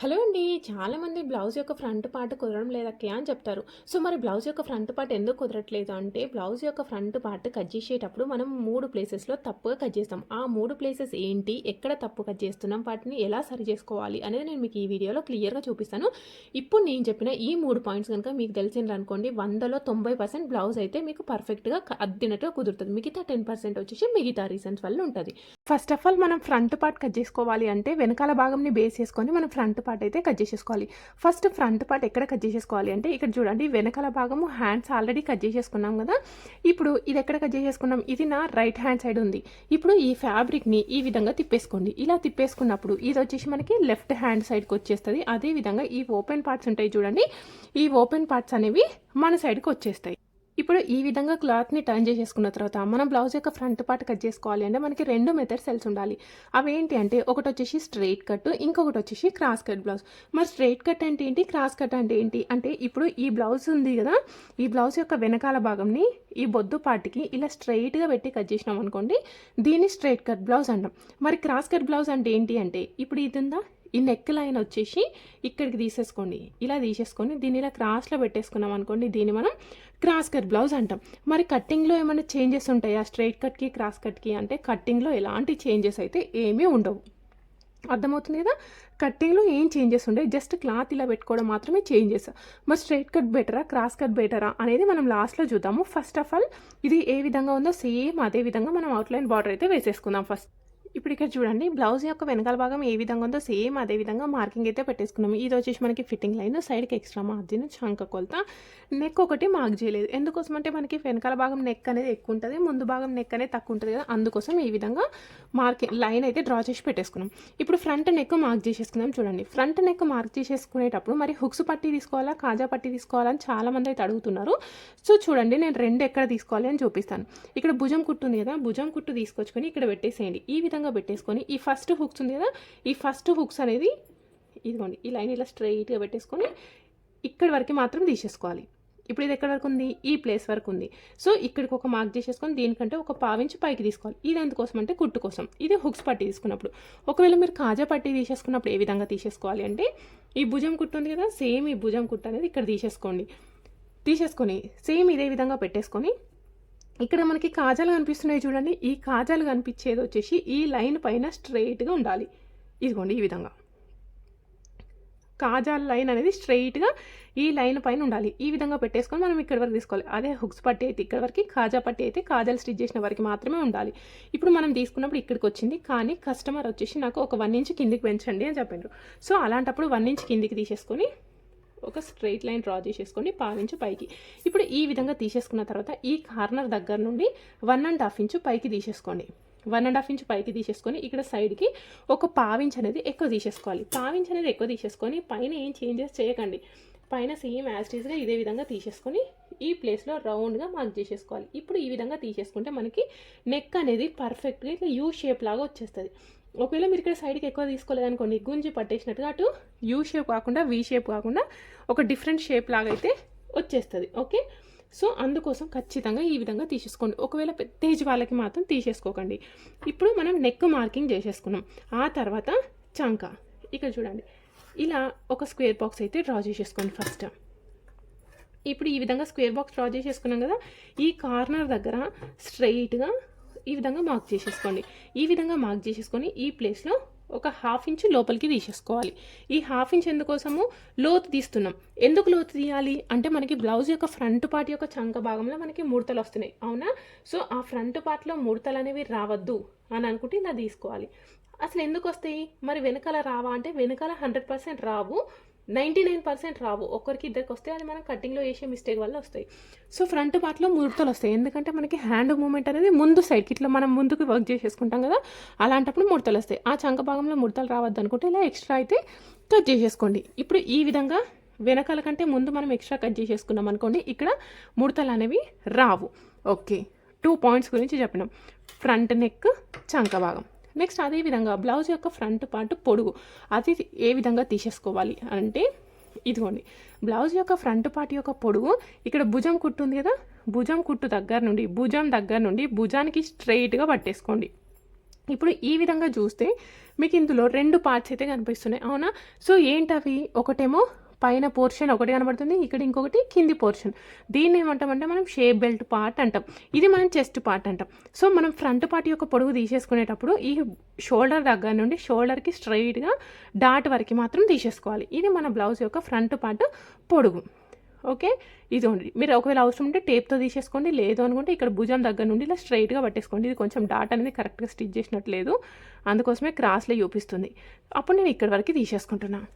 Hello అండి చాలామంది blouse యొక్క ఫ్రంట్ పార్ట్ కుదరడం లేదక్కే అని చెప్తారు. సో మరి బ్లౌజ్ యొక్క ఫ్రంట్ పార్ట్ ఎందుకు కుదరట్లేదు అంటే బ్లౌజ్ యొక్క ఫ్రంట్ పార్ట్ కట్ చేసేటప్పుడు మనం మూడు ప్లేసెస్లో తప్పుగా కట్ చేస్తాం. ఆ మూడు ప్లేసెస్ ఏంటి ఎక్కడ తప్పు కట్ చేస్తున్నాం వాటిని ఎలా సరి చేసుకోవాలి అనేది నేను మీకు ఈ వీడియోలో క్లియర్గా చూపిస్తాను. ఇప్పుడు నేను చెప్పిన ఈ మూడు పాయింట్స్ కనుక మీకు తెలిసింది అనుకోండి వందలో తొంభై పర్సెంట్ బ్లౌజ్ అయితే మీకు పర్ఫెక్ట్గా అద్దినట్టుగా కుదురుతుంది. మిగతా టెన్ పర్సెంట్ వచ్చేసి మిగతా రీజన్స్ వల్ల ఉంటుంది. ఫస్ట్ ఆఫ్ ఆల్ మనం ఫ్రంట్ పార్ట్ కట్ చేసుకోవాలి అంటే వెనకాల భాగంని బేస్ చేసుకొని మనం ఫ్రంట్ పార్ట్ అయితే కట్ చేసేసుకోవాలి. ఫస్ట్ ఫ్రంట్ పార్ట్ ఎక్కడ కట్ చేసేసుకోవాలి అంటే ఇక్కడ చూడండి వెనకాల భాగము హ్యాండ్స్ ఆల్రెడీ కట్ చేసేసుకున్నాం కదా. ఇప్పుడు ఇది ఎక్కడ కట్ చేసేసుకున్నాం? ఇది నా రైట్ హ్యాండ్ సైడ్ ఉంది. ఇప్పుడు ఈ ఫ్యాబ్రిక్ని ఈ విధంగా తిప్పేసుకోండి. ఇలా తిప్పేసుకున్నప్పుడు ఇది వచ్చేసి మనకి లెఫ్ట్ హ్యాండ్ సైడ్కి వచ్చేస్తుంది. అదే విధంగా ఈ ఓపెన్ పార్ట్స్ ఉంటాయి చూడండి. ఈ ఓపెన్ పార్ట్స్ అనేవి మన సైడ్కి వచ్చేస్తాయి. ఇప్పుడు ఈ విధంగా క్లాత్ని టర్న్ చేసేసుకున్న తర్వాత మనం బ్లౌజ్ యొక్క ఫ్రంట్ పార్ట్ కట్ చేసుకోవాలి అంటే మనకి రెండు మెథడ్స్ తెలిసి ఉండాలి. అవి ఏంటి అంటే ఒకటి వచ్చేసి స్ట్రైట్ కట్ ఇంకొకటి వచ్చేసి క్రాస్ కట్ బ్లౌజ్. మరి స్ట్రైట్ కట్ అంటే ఏంటి? క్రాస్ కట్ అంటే ఏంటి? అంటే ఇప్పుడు ఈ బ్లౌజ్ ఉంది కదా ఈ బ్లౌజ్ యొక్క వెనకాల భాగంని ఈ బొద్దు పార్ట్కి ఇలా స్ట్రైట్గా పెట్టి కట్ చేసినాం అనుకోండి దీన్ని స్ట్రైట్ కట్ బ్లౌజ్ అంటాం. మరి క్రాస్ కట్ బ్లౌజ్ అంటే ఏంటి అంటే ఇప్పుడు ఇది ఉందా? ఈ నెక్ లైన్ వచ్చేసి ఇక్కడికి తీసేసుకోండి. ఇలా తీసేసుకొని దీన్ని ఇలా క్రాస్లో పెట్టేసుకున్నాం అనుకోండి దీన్ని మనం క్రాస్ కట్ బ్లౌజ్ అంటాం. మరి కట్టింగ్లో ఏమైనా చేంజెస్ ఉంటాయా? స్ట్రైట్ కట్కి క్రాస్ కట్కి అంటే కట్టింగ్లో ఎలాంటి చేంజెస్ అయితే ఏమీ ఉండవు. అర్థమవుతుంది కదా? కట్టింగ్లో ఏం చేంజెస్ ఉండే జస్ట్ క్లాత్ ఇలా పెట్టుకోవడం మాత్రమే చేంజెస్ మరి స్ట్రైట్ కట్ బెటరా క్రాస్ కట్ బెటరా అనేది మనం లాస్ట్లో చూద్దాము. ఫస్ట్ ఆఫ్ ఆల్ ఇది ఏ విధంగా ఉందో సేమ్ అదే విధంగా మనం అవుట్లైన్ బార్డర్ అయితే వేసేసుకుందాం ఫస్ట్ ఇప్పుడు ఇక్కడ చూడండి బ్లౌజ్ యొక్క వెనకాల భాగం ఏ విధంగా ఉందో సేమ్ అదే విధంగా మార్కింగ్ అయితే పెట్టేసుకున్నాము. ఇది వచ్చేసి మనకి ఫిట్టింగ్ లైన్ సైడ్కి ఎక్స్ట్రా మార్జిన్ చంక కొలత. నెక్ ఒకటి మార్క్ చేయలేదు. ఎందుకోసం అంటే మనకి వెనకాల భాగం నెక్ అనేది ఎక్కువ ఉంటుంది ముందు భాగం నెక్ అనేది తక్కువ ఉంటుంది కదా అందుకోసం ఈ విధంగా మార్కింగ్ లైన్ అయితే డ్రా చేసి పెట్టేసుకున్నాం. ఇప్పుడు ఫ్రంట్ నెక్ మార్క్ చేసేసుకుందాం చూడండి. ఫ్రంట్ నెక్ మార్క్ చేసేసుకునేటప్పుడు మరి హుక్స్ పట్టి తీసుకోవాలా కాజా పట్టి తీసుకోవాలని అని చాలామంది అయితే అడుగుతున్నారు. సో చూడండి నేను రెండు ఎక్కడ తీసుకోవాలి అని చూపిస్తాను. ఇక్కడ భుజం కుట్టు ఉంది కదా భుజం కుట్టు తీసుకొచ్చుకొని ఇక్కడ పెట్టేసేయండి. ఈ విధంగా పెట్టేసుకొని ఈ ఫస్ట్ హుక్స్ ఉంది కదా ఈ ఫస్ట్ హుక్స్ అనేది ఇదిగోండి ఈ లైన్ ఇలా స్ట్రైట్గా పెట్టేసుకొని ఇక్కడి వరకు మాత్రం తీసేసుకోవాలి. ఇప్పుడు ఇది ఎక్కడ వరకు ఉంది? ఈ ప్లేస్ వరకు ఉంది. సో ఇక్కడికి ఒక మార్క్ చేసేసుకొని దీనికంటే ఒక పావించి పైకి తీసుకోవాలి. ఇది ఎందుకోసం అంటే కుట్టు కోసం. ఇది హుక్స్ పట్టి తీసుకున్నప్పుడు. ఒకవేళ మీరు కాజా పట్టి తీసేసుకున్నప్పుడు ఏ విధంగా తీసేసుకోవాలి అంటే ఈ భుజం కుట్టు ఉంది కదా సేమ్ ఈ భుజం కుట్టు అనేది ఇక్కడ తీసేసుకోండి. తీసేసుకొని సేమ్ ఇదే విధంగా పెట్టేసుకొని ఇక్కడ మనకి కాజాలు కనిపిస్తున్నాయి చూడండి. ఈ కాజాలు కనిపించేది వచ్చేసి ఈ లైన్ పైన స్ట్రైట్గా ఉండాలి. ఇదిగోండి ఈ విధంగా. కాజాల లైన్ అనేది స్ట్రైట్గా ఈ లైన్ పైన ఉండాలి. ఈ విధంగా పెట్టేసుకొని మనం ఇక్కడ వరకు తీసుకోవాలి. అదే హుక్స్ పట్టి అయితే ఇక్కడ వరకు కాజా పట్టి అయితే కాజాలు స్టిచ్ చేసిన వరకు మాత్రమే ఉండాలి. ఇప్పుడు మనం తీసుకున్నప్పుడు ఇక్కడికి వచ్చింది. కానీ కస్టమర్ వచ్చేసి నాకు ఒక వన్ ఇంచ్ కిందికి పెంచండి అని చెప్పారు. సో అలాంటప్పుడు వన్ ఇంచ్ కిందికి తీసేసుకొని ఒక స్ట్రైట్ లైన్ డ్రా చేసేసుకోండి పావించు పైకి. ఇప్పుడు ఈ విధంగా తీసేసుకున్న తర్వాత ఈ కార్నర్ దగ్గర నుండి వన్ అండ్ హాఫ్ ఇంచు పైకి తీసేసుకోండి. వన్ అండ్ హాఫ్ ఇంచ్ పైకి తీసేసుకొని ఇక్కడ సైడ్కి ఒక పావించ్ అనేది ఎక్కువ తీసేసుకోవాలి. పావించ్ అనేది ఎక్కువ తీసేసుకొని పైన ఏం చేంజెస్ చేయకండి. పైన సేమ్ యాజ్టీస్గా ఇదే విధంగా తీసేసుకొని ఈ ప్లేస్లో రౌండ్గా మార్క్ చేసేసుకోవాలి. ఇప్పుడు ఈ విధంగా తీసేసుకుంటే మనకి నెక్ అనేది పర్ఫెక్ట్గా ఇట్లా యూ షేప్ లాగా వచ్చేస్తుంది. ఒకవేళ మీరు ఇక్కడ సైడ్కి ఎక్కువ తీసుకోలేదనుకోండి గుంజి పట్టేసినట్టుగా అటు యూ షేప్ కాకుండా వీ షేప్ కాకుండా ఒక డిఫరెంట్ షేప్ లాగా అయితే వచ్చేస్తుంది. ఓకే సో అందుకోసం ఖచ్చితంగా ఈ విధంగా తీసేసుకోండి. ఒకవేళ పెద్ద వాళ్ళకి మాత్రం తీసేసుకోకండి. ఇప్పుడు మనం నెక్ మార్కింగ్ చేసేసుకున్నాం. ఆ తర్వాత చంక. ఇక్కడ చూడండి. ఇలా ఒక స్క్వేర్ బాక్స్ అయితే డ్రా చేసేసుకోండి ఫస్ట్ ఇప్పుడు ఈ విధంగా స్క్వేర్ బాక్స్ డ్రా చేసేసుకున్నాం కదా? ఈ కార్నర్ దగ్గర స్ట్రైట్గా ఈ విధంగా మార్క్ చేసేసుకోండి. ఈ విధంగా మార్క్ చేసేసుకొని ఈ ప్లేస్లో ఒక హాఫ్ ఇంచ్ లోపలికి తీసేసుకోవాలి. ఈ హాఫ్ ఇంచ్ ఎందుకోసము? లోతు తీస్తున్నాం. ఎందుకు లోతు తీయాలి? అంటే మనకి బ్లౌజ్ యొక్క ఫ్రంట్ పార్ట్ యొక్క చంక భాగంలో మనకి ముడతలు వస్తున్నాయి. అవునా? సో ఆ ఫ్రంట్ పార్ట్లో ముడతలు అనేవి రావద్దు అని అనుకుంటే ఇలా తీసుకోవాలి. అసలు ఎందుకు వస్తాయి? మరి వెనకాల రావా? అంటే వెనకాల హండ్రెడ్ పర్సెంట్ రావు. నైంటీ నైన్ పర్సెంట్ రావు. ఒకరికి ఇద్దరికి వస్తే అది మనం కటింగ్లో వేసే మిస్టేక్ వల్ల వస్తాయి. సో ఫ్రంట్ పార్ట్లో ముడతలు వస్తాయి. ఎందుకంటే మనకి హ్యాండ్ మూమెంట్ అనేది ముందు సైడ్కి ఇట్లా మనం ముందుకు వర్క్ చేసేసుకుంటాం కదా అలాంటప్పుడు ముడతలు వస్తాయి. ఆ చంక భాగంలో ముడతలు రావద్దు అనుకుంటే ఇలా ఎక్స్ట్రా అయితే కట్ చేసేసుకోండి. ఇప్పుడు ఈ విధంగా వెనకాల కంటే ముందు మనం ఎక్స్ట్రా కట్ చేసేసుకున్నాం అనుకోండి ఇక్కడ ముడతలు అనేవి రావు. ఓకే. టూ పాయింట్స్ గురించి చెప్పినాం. ఫ్రంట్ నెక్ చంక భాగం. నెక్స్ట్ అదేవిధంగా బ్లౌజ్ యొక్క ఫ్రంట్ పార్ట్ పొడుగు. అది ఏ విధంగా తీసేసుకోవాలి అంటే ఇదిగోండి. బ్లౌజ్ యొక్క ఫ్రంట్ పార్ట్ యొక్క పొడుగు. ఇక్కడ భుజం కుట్టు ఉంది కదా? భుజం కుట్టు దగ్గర నుండి భుజం దగ్గర నుండి భుజానికి స్ట్రైట్గా పట్టేసుకోండి. ఇప్పుడు ఈ విధంగా చూస్తే మీకు ఇందులో రెండు పార్ట్స్ అయితే కనిపిస్తున్నాయి. అవునా? సో ఏంటవి? ఒకటేమో పైన పోర్షన్ ఒకటి కనబడుతుంది ఇక్కడ ఇంకొకటి కింది పోర్షన్. దీన్ని ఏమంటామంటే మనం షేప్ బెల్ట్ పార్ట్ అంటాం. ఇది మనం చెస్ట్ పార్ట్ అంటాం. సో మనం ఫ్రంట్ పార్ట్ యొక్క పొడుగు తీసేసుకునేటప్పుడు ఈ షోల్డర్ దగ్గర నుండి షోల్డర్కి స్ట్రైట్గా డాట్ వరకు మాత్రం తీసేసుకోవాలి. ఇది మన బ్లౌజ్ యొక్క ఫ్రంట్ పార్ట్ పొడుగు. ఓకే ఇది ఉంది మీరు ఒకవేళ అవసరం ఉంటే టేప్తో తీసేసుకోండి. లేదు అనుకుంటే ఇక్కడ భుజం దగ్గర నుండి ఇలా స్ట్రైట్గా పట్టేసుకోండి. ఇది కొంచెం డాట్ అనేది కరెక్ట్గా స్టిచ్ చేసినట్లేదు అందుకోసమే క్రాస్లో చూపిస్తుంది. అప్పుడు నేను ఇక్కడ వరకు తీసేసుకుంటున్నాను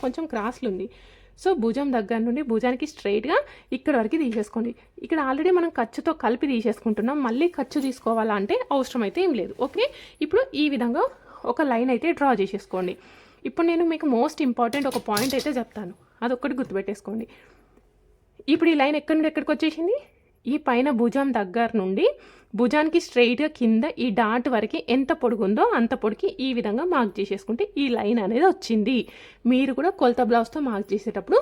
కొంచెం క్రాస్లు ఉంది. సో భుజం దగ్గర నుండి భుజానికి స్ట్రైట్గా ఇక్కడ వరకు తీసేసుకోండి. ఇక్కడ ఆల్రెడీ మనం ఖర్చుతో కలిపి తీసేసుకుంటున్నాం. మళ్ళీ ఖర్చు తీసుకోవాలా అంటే అవసరం అయితే ఏం లేదు. ఓకే? ఇప్పుడు ఈ విధంగా ఒక లైన్ అయితే డ్రా చేసేసుకోండి. ఇప్పుడు నేను మీకు మోస్ట్ ఇంపార్టెంట్ ఒక పాయింట్ అయితే చెప్తాను. అదొక్కటి గుర్తుపెట్టేసుకోండి. ఇప్పుడు ఈ లైన్ ఎక్కడి నుండి ఎక్కడికి వచ్చేసింది? ఈ పైన భుజం దగ్గర నుండి భుజానికి స్ట్రైట్గా కింద ఈ డాట్ వరకు ఎంత పొడుగుందో అంత పొడికి ఈ విధంగా మార్క్ చేసేసుకుంటే ఈ లైన్ అనేది వచ్చింది. మీరు కూడా కొలత బ్లౌజ్తో మార్క్ చేసేటప్పుడు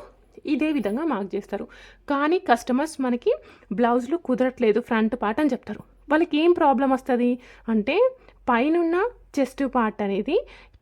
ఇదే విధంగా మార్క్ చేస్తారు. కానీ కస్టమర్స్ మనకి బ్లౌజులు కుదరట్లేదు ఫ్రంట్ పార్ట్ అని చెప్తారు. వాళ్ళకి ఏం ప్రాబ్లం వస్తుంది? అంటే పైనున్న చెస్ట్ పార్ట్ అనేది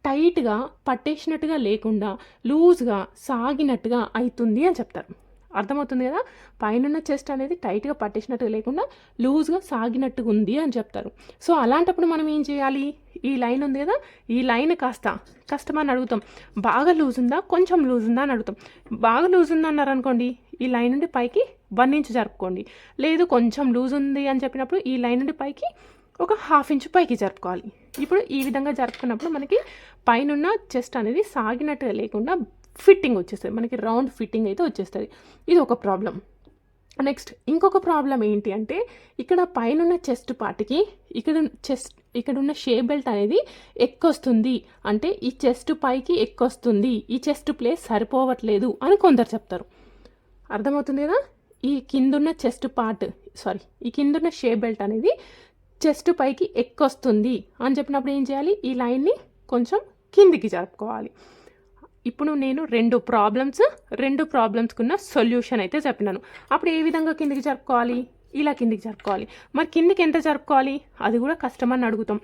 టైట్గా పట్టేసినట్టుగా లేకుండా లూజ్గా సాగినట్టుగా అవుతుంది అని చెప్తారు. అర్థమవుతుంది కదా? పైన చెస్ట్ అనేది టైట్గా పట్టేసినట్టు లేకుండా లూజ్గా సాగినట్టుగా ఉంది అని చెప్తారు. సో అలాంటప్పుడు మనం ఏం చేయాలి? ఈ లైన్ ఉంది కదా? ఈ లైన్ కాస్త కస్టమర్ని అడుగుతాం. బాగా లూజ్ ఉందా? కొంచెం లూజ్ ఉందా? అని అడుగుతాం. బాగా లూజ్ ఉందా అన్నారు అనుకోండి ఈ లైన్ నుండి పైకి వన్ ఇంచ్ జరుపుకోండి. లేదు కొంచెం లూజ్ ఉంది అని చెప్పినప్పుడు ఈ లైన్ నుండి పైకి ఒక హాఫ్ ఇంచ్ పైకి జరుపుకోవాలి. ఇప్పుడు ఈ విధంగా జరుపుకున్నప్పుడు మనకి పైనున్న చెస్ట్ అనేది సాగినట్టుగా లేకుండా ఫిట్టింగ్ వచ్చేస్తుంది. మనకి రౌండ్ ఫిట్టింగ్ అయితే వచ్చేస్తుంది. ఇది ఒక ప్రాబ్లం. నెక్స్ట్ ఇంకొక ప్రాబ్లం ఏంటి అంటే ఇక్కడ పైన చెస్ట్ పార్ట్కి ఇక్కడ చెస్ట్ ఇక్కడ ఉన్న షేప్ బెల్ట్ అనేది ఎక్కొస్తుంది. అంటే ఈ చెస్ట్ పైకి ఎక్కొస్తుంది. ఈ చెస్ట్ ప్లేస్ సరిపోవట్లేదు అని కొందరు చెప్తారు. అర్థమవుతుంది కదా? ఈ కిందున్న చెస్ట్ పార్ట్ సారీ ఈ కిందున్న షేప్ బెల్ట్ అనేది చెస్ట్ పైకి ఎక్కొస్తుంది అని చెప్పినప్పుడు ఏం చేయాలి? ఈ లైన్ని కొంచెం కిందికి జరుపుకోవాలి. ఇప్పుడు నేను రెండు ప్రాబ్లమ్స్ రెండు ప్రాబ్లమ్స్కున్న సొల్యూషన్ అయితే చెప్పినాను. అప్పుడు ఏ విధంగా కిందికి జరుపుకోవాలి? ఇలా కిందికి జరుపుకోవాలి. మరి కిందికి ఎంత జరుపుకోవాలి? అది కూడా కస్టమర్ని అడుగుతాం.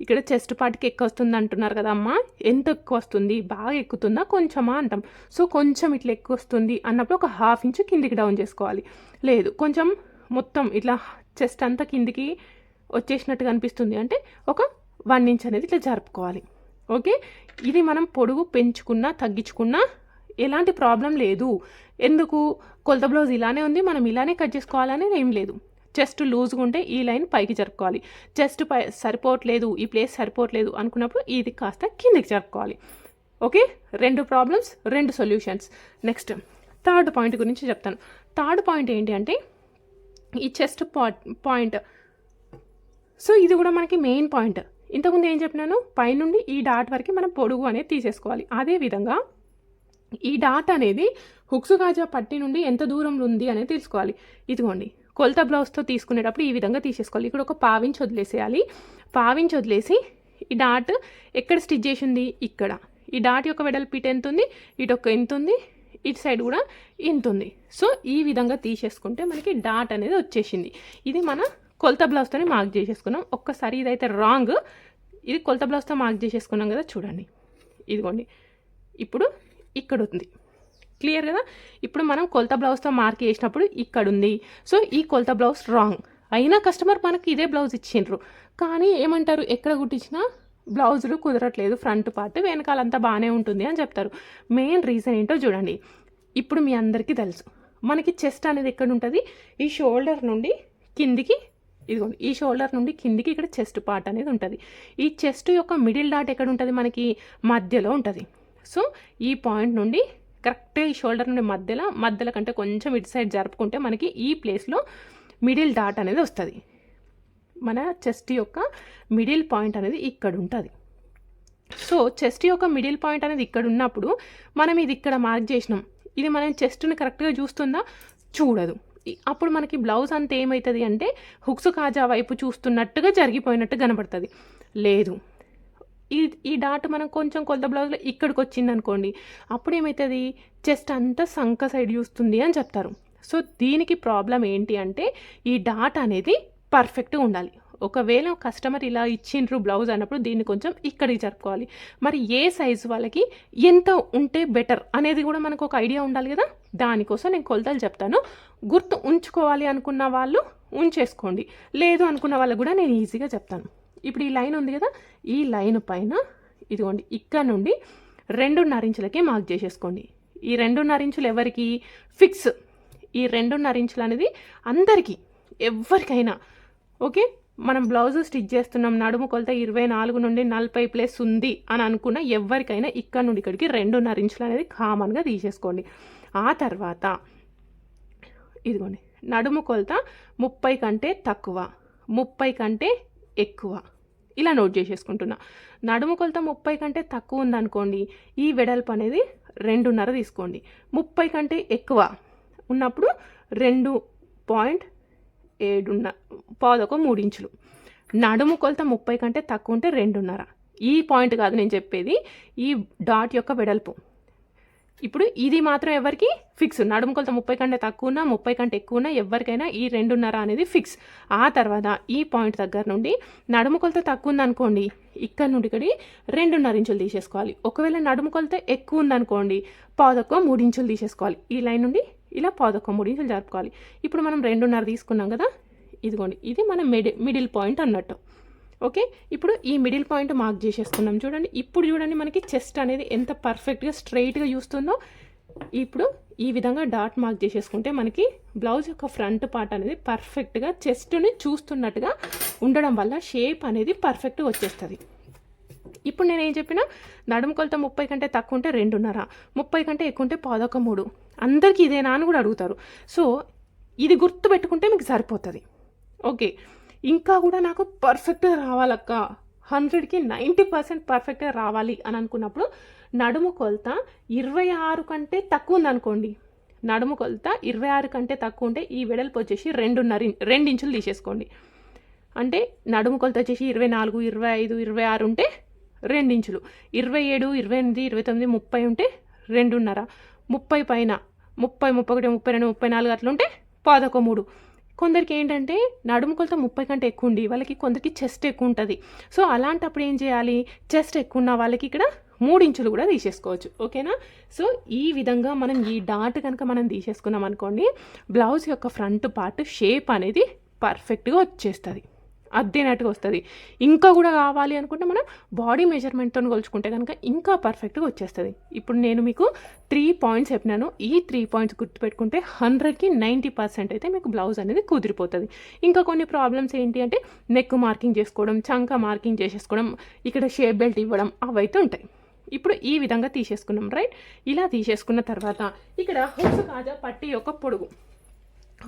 ఇక్కడ చెస్ట్ పార్ట్కి ఎక్కువ వస్తుంది అంటున్నారు కదా అమ్మ. ఎంత ఎక్కువ వస్తుంది? బాగా ఎక్కుతుందా? కొంచెమా అంటాం. సో కొంచెం ఇట్లా ఎక్కువ వస్తుంది అన్నప్పుడు ఒక హాఫ్ ఇంచ్ కిందికి డౌన్ చేసుకోవాలి. లేదు కొంచెం మొత్తం ఇట్లా చెస్ట్ అంతా కిందికి వచ్చేసినట్టుగా అనిపిస్తుంది అంటే ఒక వన్ ఇంచ్ అనేది ఇట్లా జరుపుకోవాలి. ఓకే? ఇది మనం పొడుగు పెంచుకున్నా తగ్గించుకున్నా ఎలాంటి ప్రాబ్లం లేదు. ఎందుకు? కొలత బ్లౌజ్ ఇలానే ఉంది మనం ఇలానే కట్ చేసుకోవాలని ఏం లేదు. చెస్ట్ లూజ్గా ఉంటే ఈ లైన్ పైకి జరుపుకోవాలి. చెస్ట్ పై సరిపోవట్లేదు ఈ ప్లేస్ సరిపోవట్లేదు అనుకున్నప్పుడు ఇది కాస్త కిందికి జరుపుకోవాలి. ఓకే? రెండు ప్రాబ్లమ్స్ రెండు సొల్యూషన్స్. నెక్స్ట్ థర్డ్ పాయింట్ గురించి చెప్తాను. థర్డ్ పాయింట్ ఏంటి అంటే ఈ చెస్ట్ పాయింట్. సో ఇది కూడా మనకి మెయిన్ పాయింట్. ఇంతకుముందు ఏం చెప్పినాను? పైనుండి ఈ డాట్ వరకు మనం పొడుగు అనేది తీసేసుకోవాలి. అదేవిధంగా ఈ డాట్ అనేది హుక్స్ గాజా పట్టి నుండి ఎంత దూరంలో ఉంది అనేది తెలుసుకోవాలి. ఇదిగోండి కొలత బ్లౌజ్తో తీసుకునేటప్పుడు ఈ విధంగా తీసేసుకోవాలి. ఇక్కడ ఒక పావించి వదిలేసేయాలి. పావించి వదిలేసి ఈ డాట్ ఎక్కడ స్టిచ్ చేసింది? ఇక్కడ. ఈ డాట్ యొక్క వెడల్పు ఇటు ఎంత ఉంది? ఇటు ఒక ఎంత ఉంది? ఇటు సైడ్ కూడా ఇంత ఉంది. సో ఈ విధంగా తీసేసుకుంటే మనకి డాట్ అనేది వచ్చేసింది. ఇది మన కొలత బ్లౌజ్తోనే మార్క్ చేసేసుకున్నాం. ఒక్కసారి ఇదైతే రాంగ్ ఇది కొలత బ్లౌజ్తో మార్క్ చేసేసుకున్నాం కదా చూడండి. ఇదిగోండి. ఇప్పుడు ఇక్కడ ఉంది క్లియర్ కదా? ఇప్పుడు మనం కొలత బ్లౌజ్తో మార్క్ చేసినప్పుడు ఇక్కడ ఉంది సో ఈ కొలత బ్లౌజ్ రాంగ్ అయినా కస్టమర్ మనకి ఇదే బ్లౌజ్ ఇచ్చిండ్రు. కానీ ఏమంటారు? ఎక్కడ కుట్టించినా బ్లౌజులు కుదరట్లేదు. ఫ్రంట్ పార్ట్ వెనకాలంతా బాగానే ఉంటుంది అని చెప్తారు. మెయిన్ రీజన్ ఏంటో చూడండి. ఇప్పుడు మీ అందరికీ తెలుసు. మనకి చెస్ట్ అనేది ఎక్కడ ఉంటుంది? ఈ షోల్డర్ నుండి కిందికి ఇదిగోండి ఈ షోల్డర్ నుండి కిందికి ఇక్కడ చెస్ట్ పార్ట్ అనేది ఉంటుంది. ఈ చెస్ట్ యొక్క మిడిల్ డాట్ ఎక్కడ ఉంటుంది? మనకి మధ్యలో ఉంటుంది. సో ఈ పాయింట్ నుండి కరెక్ట్గా ఈ షోల్డర్ నుండి మధ్యలో మధ్యలో కంటే కొంచెం ఇటు సైడ్ జరుపుకుంటే మనకి ఈ ప్లేస్లో మిడిల్ డాట్ అనేది వస్తుంది. మన చెస్ట్ యొక్క మిడిల్ పాయింట్ అనేది ఇక్కడ ఉంటుంది. సో చెస్ట్ యొక్క మిడిల్ పాయింట్ అనేది ఇక్కడ ఉన్నప్పుడు మనం ఇది ఇక్కడ మార్క్ చేసినాం. ఇది మనం చెస్ట్ని కరెక్ట్గా చూస్తుందా? చూడదు. అప్పుడు మనకి బ్లౌజ్ అంతా ఏమవుతుంది అంటే హుక్స్ కాజా వైపు చూస్తున్నట్టుగా జరిగిపోయినట్టు కనబడుతుంది. లేదు. ఈ ఈ డాట్ మనం కొంచెం కొలత బ్లౌజ్లో ఇక్కడికి వచ్చింది అనుకోండి అప్పుడు ఏమవుతుంది చెస్ట్ అంతా సంక సైడ్ చూస్తుంది అని చెప్తారు. సో దీనికి ప్రాబ్లం ఏంటి అంటే ఈ డాట్ అనేది పర్ఫెక్ట్గా ఉండాలి. ఒకవేళ కస్టమర్ ఇలా ఇచ్చిండ్రు బ్లౌజ్ అన్నప్పుడు దీన్ని కొంచెం ఇక్కడికి జరుపుకోవాలి. మరి ఏ సైజు వాళ్ళకి ఎంత ఉంటే బెటర్ అనేది కూడా మనకు ఒక ఐడియా ఉండాలి కదా? దానికోసం నేను కొలతలు చెప్తాను. గుర్తు ఉంచుకోవాలి అనుకున్న వాళ్ళు ఉంచేసుకోండి. లేదు అనుకున్న వాళ్ళకు కూడా నేను ఈజీగా చెప్తాను. ఇప్పుడు ఈ లైన్ ఉంది కదా? ఈ లైన్ పైన ఇదిగోండి ఇక్కడ నుండి రెండున్నర ఇంచులకి మార్క్ చేసేసుకోండి. ఈ రెండున్నర ఇంచులు ఎవరికి? ఫిక్స్. ఈ రెండున్నర ఇంచులు అనేది అందరికీ ఎవరికైనా. ఓకే? మనం బ్లౌజ్ స్టిచ్ చేస్తున్నాం నడుము కొలత ఇరవై నాలుగు నుండి నలభై ప్లస్ ఉంది అని అనుకున్న ఎవరికైనా ఇక్కడ నుండి ఇక్కడికి రెండున్నర ఇంచులు అనేది కామన్గా తీసేసుకోండి. ఆ తర్వాత ఇదిగోండి నడుము కొలత ముప్పై కంటే తక్కువ ముప్పై కంటే ఎక్కువ. ఇలా నోట్ చేసేసుకుంటున్నా. నడుము కొలత ముప్పై కంటే తక్కువ ఉందనుకోండి ఈ వెడల్పు అనేది రెండున్నర తీసుకోండి. ముప్పై కంటే ఎక్కువ ఉన్నప్పుడు రెండు పాయింట్ ఏడున్న పాదొక మూడు ఇంచులు నడుము కొలత ముప్పై కంటే తక్కువ ఉంటే రెండున్నర. ఈ పాయింట్ కాదు నేను చెప్పేది ఈ డాట్ యొక్క వెడల్పు. ఇప్పుడు ఇది మాత్రం ఎవరికి? ఫిక్స్. నడుము కొలత ముప్పై కంటే తక్కువన ముప్పై కంటే ఎక్కువ ఎవరికైనా ఈ రెండున్నర అనేది ఫిక్స్. ఆ తర్వాత ఈ పాయింట్ దగ్గర నుండి నడుము కొలత తక్కువ ఉందనుకోండి ఇక్కడ నుండి ఇక్కడి రెండున్నర ఇంచులు తీసేసుకోవాలి. ఒకవేళ నడుము కొలత ఎక్కువ ఉందనుకోండి పాదొక్క మూడు ఇంచులు తీసేసుకోవాలి. ఈ లైన్ నుండి ఇలా పాదొక్క మూడు ఇంచులు జరుపుకోవాలి. ఇప్పుడు మనం రెండున్నర తీసుకున్నాం కదా? ఇదిగోండి. ఇది మన మిడి మిడిల్ పాయింట్ అన్నట్టు. ఓకే? ఇప్పుడు ఈ మిడిల్ పాయింట్ మార్క్ చేసేసుకున్నాం చూడండి. ఇప్పుడు చూడండి మనకి చెస్ట్ అనేది ఎంత పర్ఫెక్ట్గా స్ట్రైట్గా చూస్తుందో. ఇప్పుడు ఈ విధంగా డాట్ మార్క్ చేసేసుకుంటే మనకి బ్లౌజ్ యొక్క ఫ్రంట్ పార్ట్ అనేది పర్ఫెక్ట్గా చెస్ట్ని చూస్తున్నట్టుగా ఉండడం వల్ల షేప్ అనేది పర్ఫెక్ట్గా వచ్చేస్తుంది. ఇప్పుడు నేను ఏం చెప్పినా? నడుము కొలత ముప్పై కంటే తక్కువ ఉంటే రెండున్నర. ముప్పై కంటే ఎక్కువ ఉంటే పాదొక మూడు. అందరికీ ఇదేనా అని కూడా అడుగుతారు. సో ఇది గుర్తు పెట్టుకుంటే మీకు సరిపోతుంది. ఓకే. ఇంకా కూడా నాకు పర్ఫెక్ట్గా రావాలక్క. హండ్రెడ్కి నైంటీ పర్సెంట్ పర్ఫెక్ట్గా రావాలి అని అనుకున్నప్పుడు నడుము కొలత ఇరవై ఆరు కంటే తక్కువ ఉందనుకోండి. నడుము కొలత ఇరవై ఆరు కంటే తక్కువ ఉంటే ఈ వెడల్పు వచ్చేసి రెండున్నర రెండు ఇంచులు తీసేసుకోండి. అంటే నడుము కొలత వచ్చేసి ఇరవై నాలుగు ఇరవై ఐదు ఇరవై ఆరు ఉంటే రెండించులు ఇరవై ఏడు ఇరవై ఎనిమిది ఇరవై తొమ్మిది ముప్పై ఉంటే రెండున్నర. ముప్పై పైన ముప్పై ముప్పై ఒకటి ముప్పై రెండు ముప్పై నాలుగు అట్లా ఉంటే పాదొక మూడు. కొందరికి ఏంటంటే నడుము కొలత ముప్పై కంటే ఎక్కువ ఉండి వాళ్ళకి కొందరికి చెస్ట్ ఎక్కువ ఉంటుంది. సో అలాంటప్పుడు ఏం చేయాలి? చెస్ట్ ఎక్కువ ఉన్న వాళ్ళకి ఇక్కడ మూడు ఇంచులు కూడా తీసేసుకోవచ్చు. ఓకేనా? సో ఈ విధంగా మనం ఈ డాట్ కనుక మనం తీసేసుకున్నాం అనుకోండి బ్లౌజ్ యొక్క ఫ్రంట్ పార్ట్ షేప్ అనేది పర్ఫెక్ట్గా వచ్చేస్తుంది. అద్దేనట్టుగా వస్తుంది. ఇంకా కూడా కావాలి అనుకుంటే మనం బాడీ మెజర్మెంట్తో కొలుచుకుంటే కనుక ఇంకా పర్ఫెక్ట్గా వచ్చేస్తుంది. ఇప్పుడు నేను మీకు త్రీ పాయింట్స్ చెప్పినాను. ఈ త్రీ పాయింట్స్ గుర్తుపెట్టుకుంటే హండ్రెడ్కి నైంటీ పర్సెంట్ అయితే మీకు బ్లౌజ్ అనేది కుదిరిపోతుంది. ఇంకా కొన్ని ప్రాబ్లమ్స్ ఏంటి అంటే నెక్ మార్కింగ్ చేసుకోవడం చంక మార్కింగ్ చేసేసుకోవడం ఇక్కడ షేప్ బెల్ట్ ఇవ్వడం అవైతే ఉంటాయి. ఇప్పుడు ఈ విధంగా తీసేసుకున్నాం రైట్? ఇలా తీసేసుకున్న తర్వాత ఇక్కడ హుక్స్ కాజా పట్టి యొక్క పొడుగు.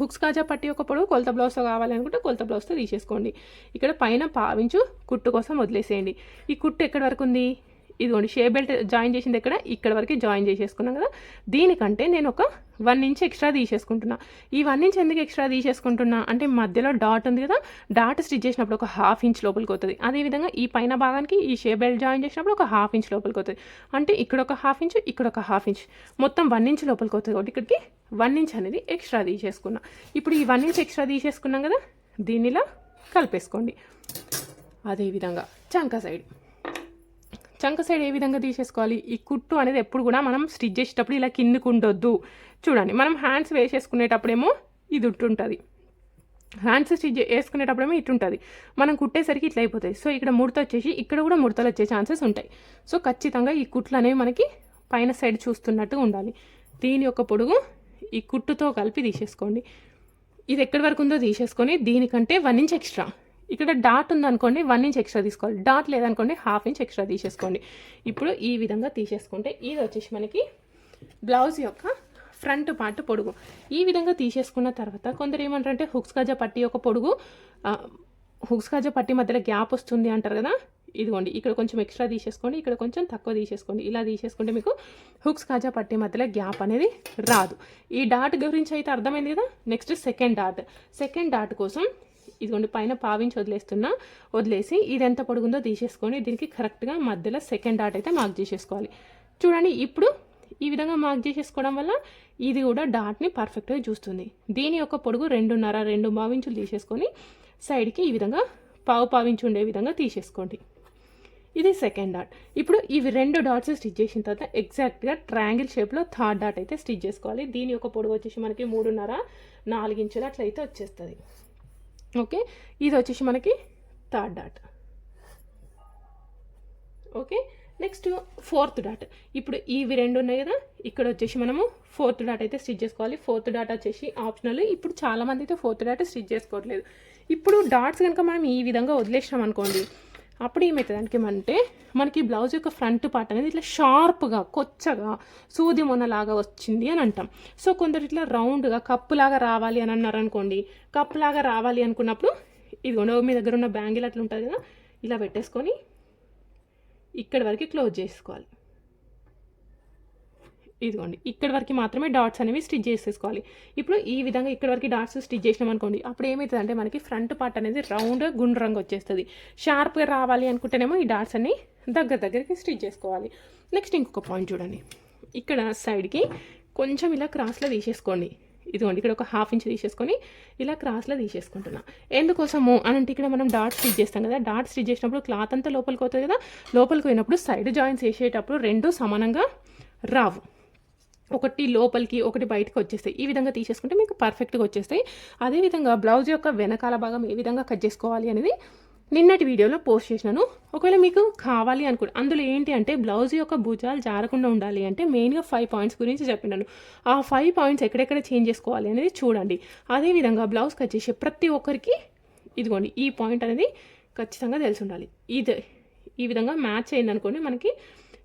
హుక్స్ కాజా పట్టి ఒక పొడవు కొలత బ్లౌజ్తో కావాలనుకుంటే కొలత బ్లౌజ్తో తీసేసుకోండి. ఇక్కడ పైన పావించు కుట్టు కోసం వదిలేసేయండి. ఈ కుట్టు ఎక్కడి వరకు ఉంది? ఇదిగోండి షే బెల్ట్ జాయిన్ చేసింది ఎక్కడ? ఇక్కడ వరకు జాయిన్ చేసేసుకున్నాం కదా. దీనికంటే నేను ఒక వన్ ఇంచ్ ఎక్స్ట్రా తీసేసుకుంటున్నా. ఈ వన్ ఇంచ్ ఎందుకు ఎక్స్ట్రా తీసేసుకుంటున్నా? అంటే మధ్యలో డాట్ ఉంది కదా డాట్ స్టిచ్ చేసినప్పుడు ఒక హాఫ్ ఇంచ్ లోపలికి వస్తుంది అదేవిధంగా ఈ పైన భాగానికి ఈ షే బెల్ట్ జాయిన్ చేసినప్పుడు ఒక హాఫ్ ఇంచ్ లోపలికి వస్తుంది అంటే ఇక్కడ ఒక హాఫ్ ఇంచ్ ఇక్కడ ఒక హాఫ్ ఇంచ్. మొత్తం వన్ ఇంచ్ లోపలికి వస్తుంది కాబట్టి ఇక్కడికి వన్ ఇంచ్ అనేది ఎక్స్ట్రా తీసేసుకున్నా. ఇప్పుడు ఈ వన్ ఇంచ్ ఎక్స్ట్రా తీసేసుకున్నాం కదా దీనిలా కలిపేసుకోండి. అదేవిధంగా చంక సైడ్. చంక సైడ్ ఏ విధంగా తీసేసుకోవాలి? ఈ కుట్టు అనేది ఎప్పుడు కూడా మనం స్టిచ్ చేసేటప్పుడు ఇలా కిందికి ఉండొద్దు. చూడండి మనం హ్యాండ్స్ వేసేసుకునేటప్పుడేమో ఇది ఉంటుంది. హ్యాండ్స్ స్టిచ్ వేసుకునేటప్పుడేమో ఇటుంటుంది మనం కుట్టేసరికి ఇట్లా అయిపోతాయి. సో ఇక్కడ ముడత వచ్చేసి ఇక్కడ కూడా ముడతలు వచ్చే ఛాన్సెస్ ఉంటాయి. సో ఖచ్చితంగా ఈ కుట్లు అనేవి మనకి పైన సైడ్ చూస్తున్నట్టు ఉండాలి. దీని యొక్క పొడుగు ఈ కుట్టుతో కలిపి తీసేసుకోండి. ఇది ఎక్కడి వరకు ఉందో తీసేసుకొని దీనికంటే వన్ ఇంచ్ ఎక్స్ట్రా. ఇక్కడ డాట్ ఉందనుకోండి వన్ ఇంచ్ ఎక్స్ట్రా తీసుకోవాలి. డాట్ లేదనుకోండి హాఫ్ ఇంచ్ ఎక్స్ట్రా తీసేసుకోండి. ఇప్పుడు ఈ విధంగా తీసేసుకుంటే ఇది వచ్చేసి మనకి బ్లౌజ్ యొక్క ఫ్రంట్ పార్ట్ పొడుగు. ఈ విధంగా తీసేసుకున్న తర్వాత కొందరు ఏమంటారంటే హుక్స్ కాజా పట్టి ఒక పొడుగు హుక్స్ గజ పట్టి మధ్యలో గ్యాప్ వస్తుంది అంటారు కదా? ఇదిగోండి ఇక్కడ కొంచెం ఎక్స్ట్రా తీసేసుకోండి ఇక్కడ కొంచెం తక్కువ తీసేసుకోండి. ఇలా తీసేసుకుంటే మీకు హుక్స్ కాజా పట్టి మధ్యలో గ్యాప్ అనేది రాదు. ఈ డాట్ గురించి అయితే అర్థమైంది కదా? Next second dot second dot కోసం ఇదిగోండి పైన పావించి వదిలేస్తున్నా వదిలేసి ఇది ఎంత పొడుగుందో తీసేసుకొని దీనికి కరెక్ట్గా మధ్యలో సెకండ్ డాట్ అయితే మార్క్ చేసేసుకోవాలి. చూడండి ఇప్పుడు ఈ విధంగా మార్క్ చేసేసుకోవడం వల్ల ఇది కూడా డాట్ని పర్ఫెక్ట్గా చూస్తుంది. దీని యొక్క పొడుగు రెండున్నర రెండు మావించులు తీసేసుకొని సైడ్కి ఈ విధంగా పావు పావించి ఉండే విధంగా తీసేసుకోండి. ఇది సెకండ్ డాట్ ఇప్పుడు ఇవి రెండు డాట్స్ స్టిచ్ చేసిన తర్వాత ఎగ్జాక్ట్గా ట్రయాంగిల్ షేప్లో థర్డ్ డాట్ అయితే స్టిచ్ చేసుకోవాలి. దీని యొక్క పొడుగు వచ్చేసి మనకి మూడున్నర నాలుగించులు అట్లయితే వచ్చేస్తుంది. ఓకే? ఇది వచ్చేసి మనకి third dot okay? Next fourth dot ఇప్పుడు ఇవి రెండు ఉన్నాయి కదా? ఇక్కడ వచ్చేసి మనము ఫోర్త్ డాట్ అయితే స్టిచ్ చేసుకోవాలి. ఫోర్త్ డాట్ వచ్చేసి ఆప్షనల్ ఇప్పుడు చాలామంది అయితే ఫోర్త్ డాట్ స్టిచ్ చేసుకోవట్లేదు. ఇప్పుడు డాట్స్ కనుక మనం ఈ విధంగా వదిలేసినాం అనుకోండి అప్పుడు ఏమవుతుంది దానికి మనకి బ్లౌజ్ యొక్క ఫ్రంట్ పార్ట్ అనేది ఇట్లా షార్ప్గా కొచ్చగా సూది మొన్నలాగా వచ్చింది అని అంటాం. సో కొందరు ఇట్లా రౌండ్గా కప్పులాగా రావాలి అని అన్నారు అనుకోండి కప్పులాగా రావాలి అనుకున్నప్పుడు ఇదిగోండి మీ దగ్గర ఉన్న బ్యాంగిల్ అట్లా ఉంటుంది కదా ఇలా పెట్టేసుకొని ఇక్కడి వరకు క్లోజ్ చేసుకోవాలి. ఇదిగోండి ఇక్కడ వరకు మాత్రమే డాట్స్ అనేవి స్టిచ్ చేసేసుకోవాలి. ఇప్పుడు ఈ విధంగా ఇక్కడ వరకు డాట్స్ స్టిచ్ చేసినాం అనుకోండి అప్పుడు ఏమవుతుంది అంటే మనకి ఫ్రంట్ పార్ట్ అనేది రౌండ్ గుండ్రంగా వచ్చేస్తుంది. షార్ప్గా రావాలి అనుకుంటేనేమో ఈ డాట్స్ అన్ని దగ్గర దగ్గరికి స్టిచ్ చేసుకోవాలి. నెక్స్ట్ ఇంకొక పాయింట్ చూడండి. ఇక్కడ సైడ్కి కొంచెం ఇలా క్రాస్లో తీసేసుకోండి. ఇదిగోండి ఇక్కడ ఒక హాఫ్ ఇంచ్ తీసేసుకొని ఇలా క్రాస్లో తీసేసుకుంటున్నా. ఎందుకోసము అని అంటే ఇక్కడ మనం డాట్ స్టిచ్ చేస్తాం కదా డాట్ స్టిచ్ చేసినప్పుడు క్లాత్ అంతా లోపలికి అవుతుంది కదా లోపలికి పోయినప్పుడు సైడ్ జాయింట్స్ వేసేటప్పుడు రెండు సమానంగా రావు. ఒకటి లోపలికి ఒకటి బయటకు వచ్చేస్తాయి. ఈ విధంగా తీసేసుకుంటే మీకు పర్ఫెక్ట్గా వచ్చేస్తాయి. అదేవిధంగా బ్లౌజ్ యొక్క వెనకాల భాగం ఏ విధంగా కట్ చేసుకోవాలి అనేది నిన్నటి వీడియోలో పోస్ట్ చేసినాను. ఒకవేళ మీకు కావాలి అనుకో అందులో ఏంటి అంటే బ్లౌజ్ యొక్క భుజాలు జారకుండా ఉండాలి అంటే మెయిన్గా ఫైవ్ పాయింట్స్ గురించి చెప్పినాను. ఆ ఫైవ్ పాయింట్స్ ఎక్కడెక్కడ చేంజ్ చేసుకోవాలి అనేది చూడండి. అదేవిధంగా బ్లౌజ్ కట్ చేసే ప్రతి ఒక్కరికి ఇదిగోండి ఈ పాయింట్ అనేది ఖచ్చితంగా తెలిసి ఉండాలి. ఇది ఈ విధంగా మ్యాచ్ అయింది అనుకోండి మనకి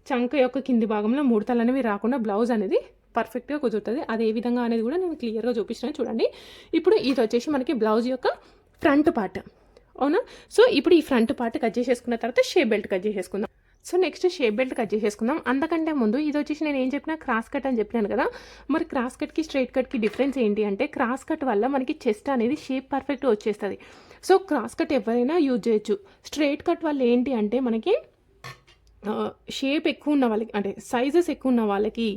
చంక యొక్క కింది భాగంలో ముడతలు అనేవి రాకుండా బ్లౌజ్ అనేది పర్ఫెక్ట్గా కుదురుతుంది. అది ఏ విధంగా అనేది కూడా నేను క్లియర్గా చూపిస్తున్నాను. చూడండి. ఇప్పుడు ఇది వచ్చేసి మనకి బ్లౌజ్ యొక్క ఫ్రంట్ పార్ట్ అవునా? సో ఇప్పుడు ఈ ఫ్రంట్ పార్ట్ కట్ చేసేసుకున్న తర్వాత షేప్ బెల్ట్ కట్ చేసేసుకుందాం. So next shape belt cut చేసేసుకుందాం. అంతకంటే ముందు ఇది వచ్చేసి నేను ఏం చెప్పినా క్రాస్ కట్ అని చెప్పినాను కదా. మరి క్రాస్ కట్కి స్ట్రైట్ కట్కి డిఫరెన్స్ ఏంటి అంటే క్రాస్ కట్ వల్ల మనకి చెస్ట్ అనేది షేప్ పర్ఫెక్ట్గా వచ్చేస్తుంది. సో క్రాస్ కట్ ఎవరైనా యూజ్ చేయొచ్చు. స్ట్రైట్ కట్ వల్ల ఏంటి అంటే మనకి షేప్ ఎక్కువ ఉన్న వాళ్ళకి అంటే సైజెస్ ఎక్కువ ఉన్న వాళ్ళకి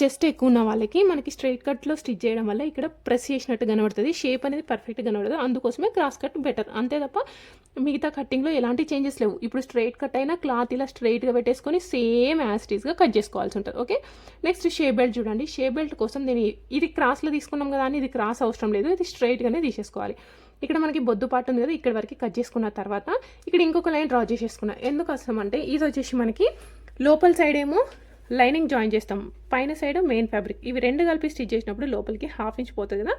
చెస్ట్ ఎక్కువ ఉన్న వాళ్ళకి మనకి స్ట్రైట్ కట్లో స్టిచ్ చేయడం వల్ల ఇక్కడ ప్రెస్ చేసినట్టు కనబడుతుంది. షేప్ అనేది పర్ఫెక్ట్గా కనబడదు. అందుకోసమే క్రాస్ కట్ బెటర్ అంతే తప్ప మిగతా కటింగ్లో ఎలాంటి చేంజెస్ లేవు. ఇప్పుడు స్ట్రైట్ కట్ అయినా క్లాత్ ఇలా స్ట్రైట్గా పెట్టేసుకొని సేమ్ యాస్టీస్గా కట్ చేసుకోవాల్సి ఉంటుంది. ఓకే నెక్స్ట్ షేప్ బెల్ట్ చూడండి. షేప్ బెల్ట్ కోసం నేను ఇది క్రాస్లో తీసుకున్నాం కదా అని ఇది క్రాస్ అవసరం లేదు. ఇది స్ట్రైట్గానే తీసేసుకోవాలి. ఇక్కడ మనకి బొద్దు పాటు ఉంది కదా ఇక్కడ వరకు కట్ చేసుకున్న తర్వాత ఇక్కడ ఇంకొక లైన్ డ్రా చేసేసుకున్నా. ఎందుకు అవసరం అంటే ఇది వచ్చేసి మనకి లోపల సైడ్ ఏమో లైనింగ్ జాయిన్ చేస్తాం. పైన సైడ్ మెయిన్ ఫ్యాబ్రిక్ ఇవి రెండు కలిపి స్టిచ్ చేసినప్పుడు లోపలికి హాఫ్ ఇంచ్ పోతుంది కదా.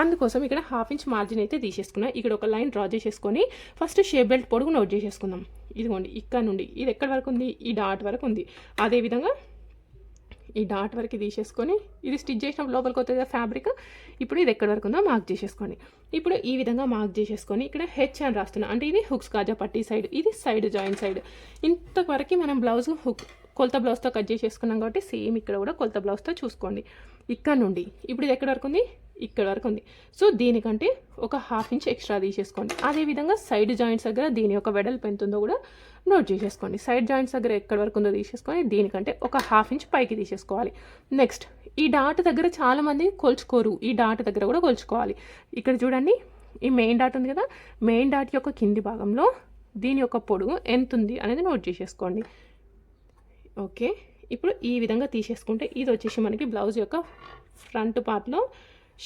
అందుకోసం ఇక్కడ హాఫ్ ఇంచ్ మార్జిన్ అయితే తీసేసుకున్నా. ఇక్కడ ఒక లైన్ డ్రా చేసేసుకొని ఫస్ట్ షేప్ బెల్ట్ పొడుగు నోట్ చేసేసుకుందాం. ఇదిగోండి ఇక్కడ నుండి. ఇది ఎక్కడి వరకు ఉంది? ఈ డాట్ వరకు ఉంది. అదేవిధంగా ఈ డాట్ వరకు తీసేసుకొని ఇది స్టిచ్ చేసిన లోపలికి వస్తుంది ఫ్యాబ్రిక్ ఇప్పుడు ఇది ఎక్కడి వరకు ఉందో మార్క్ చేసేసుకోండి. ఇప్పుడు ఈ విధంగా మార్క్ చేసేసుకొని ఇక్కడ హెచ్ అని రాస్తున్నాను అంటే ఇది హుక్స్ కాజా పట్టి సైడ్ ఇది సైడ్ జాయింట్ సైడ్ ఇంతవరకు మనం బ్లౌజ్ హుక్ కొలత బ్లౌజ్తో కట్ చేసేసుకున్నాం కాబట్టి సేమ్ ఇక్కడ కూడా కొలత బ్లౌజ్తో చూసుకోండి. ఇక్కడ నుండి. ఇప్పుడు ఇది ఎక్కడి వరకు ఉంది? ఇక్కడ వరకు ఉంది. సో దీనికంటే ఒక హాఫ్ ఇంచ్ ఎక్స్ట్రా తీసేసుకోండి. అదేవిధంగా సైడ్ జాయింట్స్ దగ్గర దీని యొక్క వెడల్పు ఎంత ఉందో కూడా నోట్ చేసేసుకోండి. సైడ్ జాయింట్స్ దగ్గర ఎక్కడి వరకు ఉందో తీసేసుకొని దీనికంటే ఒక హాఫ్ ఇంచ్ పైకి తీసేసుకోవాలి. నెక్స్ట్ ఈ డాట్ దగ్గర చాలామంది కొలుచుకోరు. ఈ డాట్ దగ్గర కూడా కొలుచుకోవాలి. ఇక్కడ చూడండి ఈ మెయిన్ డాట్ ఉంది కదా? మెయిన్ డాట్ యొక్క కింది భాగంలో దీని యొక్క పొడుగు ఎంత ఉంది అనేది నోట్ చేసేసుకోండి. ఓకే ఇప్పుడు ఈ విధంగా తీసేసుకుంటే ఇది వచ్చేసి మనకి బ్లౌజ్ యొక్క ఫ్రంట్ పార్ట్లో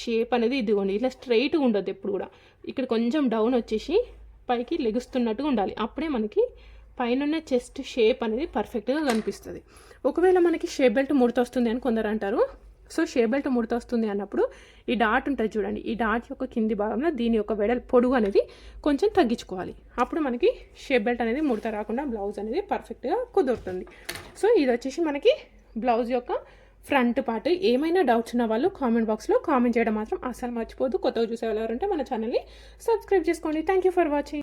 షేప్ అనేది ఇదిగోండి. ఇట్లా స్ట్రైట్గా ఉండదు ఎప్పుడు కూడా. ఇక్కడ కొంచెం డౌన్ వచ్చేసి పైకి లెగుస్తున్నట్టుగా ఉండాలి. అప్పుడే మనకి పైన చెస్ట్ షేప్ అనేది పర్ఫెక్ట్గా కనిపిస్తుంది. ఒకవేళ మనకి షేప్ బెల్ట్ ముడత వస్తుంది అని కొందరు అంటారు. సో షేప్ బెల్ట్ ముడత వస్తుంది అన్నప్పుడు ఈ డాట్ ఉంటుంది చూడండి. ఈ డాట్ యొక్క కింది భాగంలో దీని యొక్క వెడల్ పొడుగు అనేది కొంచెం తగ్గించుకోవాలి. అప్పుడు మనకి షేప్ బెల్ట్ అనేది ముడత రాకుండా బ్లౌజ్ అనేది పర్ఫెక్ట్గా కుదురుతుంది. సో ఇది వచ్చేసి మనకి బ్లౌజ్ యొక్క ఫ్రంట్ పార్ట్. ఏమైనా డౌట్స్ ఉన్న వాళ్ళు కామెంట్ బాక్స్లో కామెంట్ చేయడం మాత్రం అసలు మర్చిపోదు కొత్తగా చూసే వాళ్ళు ఎవరంటే మన ఛానల్ని సబ్స్క్రైబ్ చేసుకోండి. Thank you for watching.